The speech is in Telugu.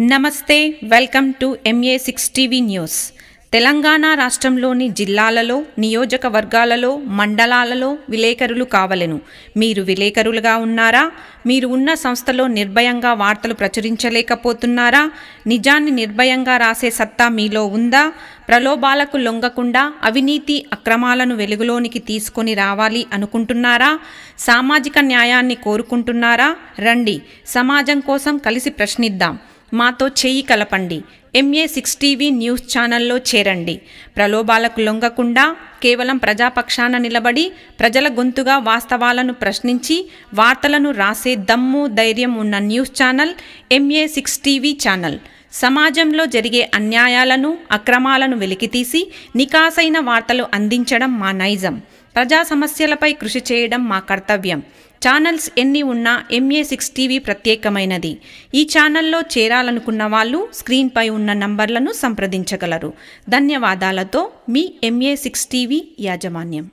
నమస్తే welcome to MA six TV news. Telangana రాష్ట్రంలోని జిల్లాలలో నియోజకవర్గాలలో మండలాలలో విలేకరులు కావలెను. మీరు విలేకరులుగా ఉన్నారా? మీరు ఉన్న సంస్థలో నిర్భయంగా వార్తలు ప్రచురించలేకపోతున్నారా? నిజాన్ని నిర్భయంగా రాసే సత్తా మీలో ఉందా? ప్రలోభాలకు లొంగకుండా అవినీతి అక్రమాలను వెలుగులోనికి తీసుకొని రావాలి అనుకుంటున్నారా? సామాజిక న్యాయాన్ని కోరుకుంటున్నారా? రండి సమాజం కోసం కలిసి ప్రశ్నిద్దాం. మాతో చేయి కలపండి. ఎంఏ సిక్స్ టీవీ న్యూస్ ఛానల్లో చేరండి. ప్రలోభాలకు లొంగకుండా కేవలం ప్రజాపక్షాన నిలబడి ప్రజల గొంతుగా వాస్తవాలను ప్రశ్నించి వార్తలను రాసే దమ్ము ధైర్యం ఉన్న news channel MA six TV channel. సమాజంలో జరిగే అన్యాయాలను అక్రమాలను వెలికితీసి నికాసైన వార్తలు అందించడం మా నైజం. ప్రజా సమస్యలపై కృషి చేయడం మా కర్తవ్యం. ఛానల్స్ ఎన్ని ఉన్నా ఎంఏ సిక్స్ టీవీ ప్రత్యేకమైనది. ఈ ఛానల్లో చేరాలనుకున్న వాళ్ళు స్క్రీన్పై ఉన్న నంబర్లను సంప్రదించగలరు. ధన్యవాదాలతో మీ ఎంఏ సిక్స్ టీవీ యాజమాన్యం.